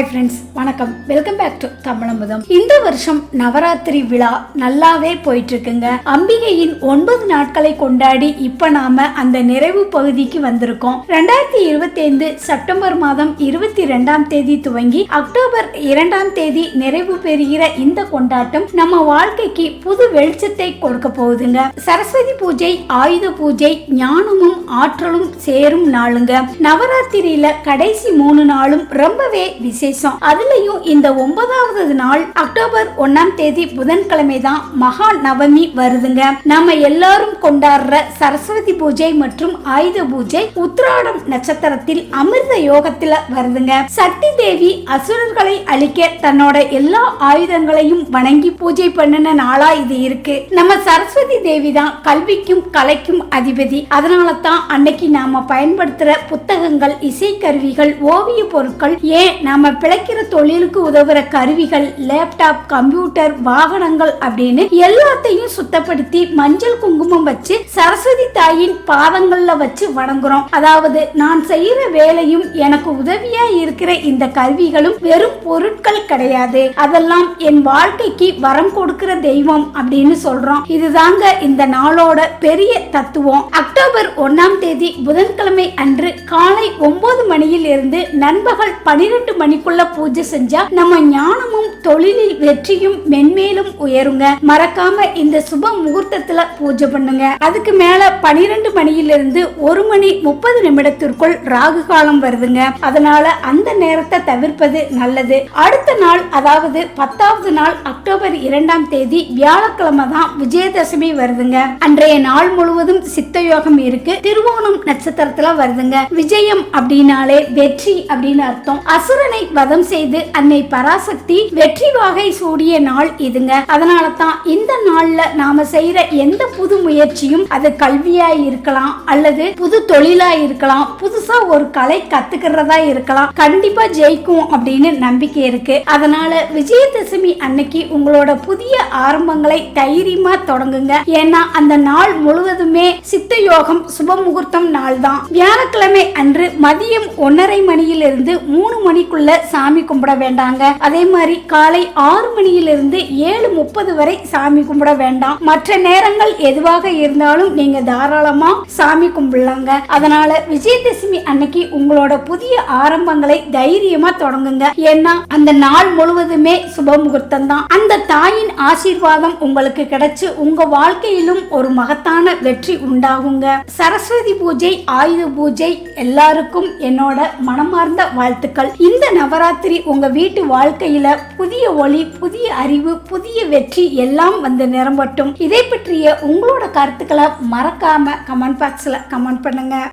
Hi friends வணக்கம். Welcome back to Tamizhamudham. இந்த வருஷம் நவராத்திரி விழா நல்லாவே போயிட்டு இருக்குங்க அம்பிகையின் ஒன்பது நாட்களை கொண்டாடி இப்ப நாம அந்த நிறைவு பகுதிக்கு வந்திருக்கோம். ரெண்டாயிரத்தி இருபத்தி ஐந்து செப்டம்பர் மாதம் இருபத்தி ரெண்டாம் தேதி துவங்கி அக்டோபர் இரண்டாம் தேதி நிறைவு பெறுகிற இந்த கொண்டாட்டம் நம்ம வாழ்க்கைக்கு புது வெளிச்சத்தை கொடுக்க போகுதுங்க. சரஸ்வதி பூஜை ஆயுத பூஜை ஞானமும் ஆற்றலும் சேரும் நாளுங்க. நவராத்திரியில கடைசி மூணு நாளும் ரொம்பவே விசேஷம் அதுலயும் இந்த ஒன்பதாவது நாள் அக்டோபர் ஒன்னாம் தேதி புதன்கிழமை தான் மகா நவமி வருதுங்க. நம்ம எல்லாரும் கொண்டாடுற சரஸ்வதி பூஜை மற்றும் ஆயுத பூஜை உத்திராடம் நட்சத்திரத்தில் அமிர்த யோகத்துல வருதுங்க. சக்தி தேவி அசுரர்களை அழிக்க தன்னோட எல்லா ஆயுதங்களையும் வணங்கி பூஜை பண்ணின நாளா இது இருக்கு. நம்ம சரஸ்வதி தேவி தான் கல்விக்கும் கலைக்கும் அதிபதி. அதனால தான் அன்னைக்கு நாம பயன்படுத்துற புத்தகங்கள் இசைக்கருவிகள் ஓவிய பொருட்கள் ஏன் நாம பிழைக்கிற தொழிலுக்கு உதவுற கருவிகள் லேப்டாப் கம்ப்யூட்டர் வாகனங்கள் அப்படின்னு எல்லாத்தையும் சுத்தப்படுத்தி மஞ்சள் குங்குமம் வச்சு சரஸ்வதி தாயின் பாதங்கள்ல வச்சு வணங்குறோம். அதாவது நான் செய்யற வேலையும் எனக்கு உதவியா இருக்கிற இந்த கருவிகளும் வெறும் பொருட்கள் கிடையாது. அதெல்லாம் என் வாழ்க்கைக்கு வரம் கொடுக்கிற தெய்வம் அப்படின்னு சொல்றோம். இதுதாங்க இந்த நாளோட பெரிய தத்துவம். அக்டோபர் ஒன்னாம் தேதி புதன்கிழமை அன்று காலை ஒன்பது மணியில் இருந்து நண்பகல் பனிரெண்டு மணிக்குள்ள பூஜை செஞ்சா நம்ம ஞானமும் தொழிலில் வெற்றியும் மென்மேலும் உயருங்க. மறக்காம இந்த சுப முகூர்த்தத்துல பூஜை பண்ணுங்க. அதுக்கு மேல பனிரெண்டு மணியிலிருந்து ஒரு மணி முப்பது நிமிடத்திற்குள் ராகு காலம் வருதுங்க. அதனால அந்த நேரத்தை தவிர்ப்பது நல்லது. அடுத்த நாள் அதாவது பத்தாவது நாள் அக்டோபர் இரண்டாம் தேதி வியாழக்கிழமை தான் விஜயதசமி வருதுங்க. அன்றைய நாள் முழுவதும் சித்த யோகம் இருக்கு. திருவோணம் நட்சத்திரத்துல வருதுங்க. விஜயம் அப்படின்னாலே வெற்றி அப்படின்னு அர்த்தம். அசுரனை வதம் செய்து அன்னை பராசக்தி வெற்றி வாகை சூடிய நாள் இதுங்க. அதனால தான் இந்த நாள்ல நாம செய்யற எந்த புது முயற்சியும் அது கல்வியா இருக்கலாம் அல்லது புது தொழிலா இருக்கலாம். புதுசா ஒரு கலை கத்துக்கிறதா இருக்கலாம். கண்டிப்பா ஜெயிக்கும் அப்படின்னு நம்பிக்கை இருக்கு. அதனால விஜயதசமி அன்னைக்கு உங்களோட புதிய ஆரம்பங்களை தைரியமா தொடங்குங்க. ஏன்னா அந்த நாள் முழுவதுமே சித்த யோகம் சுப முகூர்த்தம் நாள் தான் வியாழக்கிழமை அன்று மதியம் ஒன்னரை மணியிலிருந்து மூணு மணிக்குள்ள சாமி கும்பிட வேண்டாங்க. அதே மாதிரி காலை ஆறு மணியிலிருந்து ஏழு முப்பது வரை சாமி கும்பிட வேண்டாம். மற்ற நேரங்கள் எதுவாக இருந்தாலும் நீங்க தாராளமா சாமி கும்பிடலாங்க. அதனால விஜயதசமி அன்னைக்கு உங்களோட புதிய ஆரம்பங்களை தைரியமா தொடங்குங்க. ஏன்னா அந்த நாள் முழுவதுமே சுப முகூர்த்தம் தான். அந்த தாயின் ஆசீர்வாதம் உங்களுக்கு கிடைச்சு உங்க வாழ்க்கையிலும் ஒரு மகத்தான வெற்றி உண்டாகுங்க. சரஸ்வதி பூஜை ஆயுத பூஜை எல்லாருக்கும் என்னோட மனமார்ந்த வாழ்த்துக்கள். இந்த நவராத்திரி உங்கள் வீட்டு வாழ்க்கையில் புதிய ஒளி புதிய அறிவு புதிய வெற்றி எல்லாம் வந்து நிரம்பட்டும். இதை பற்றிய உங்களோட கருத்துக்களை மறக்காம கமெண்ட் பாக்ஸில் கமெண்ட் பண்ணுங்கள்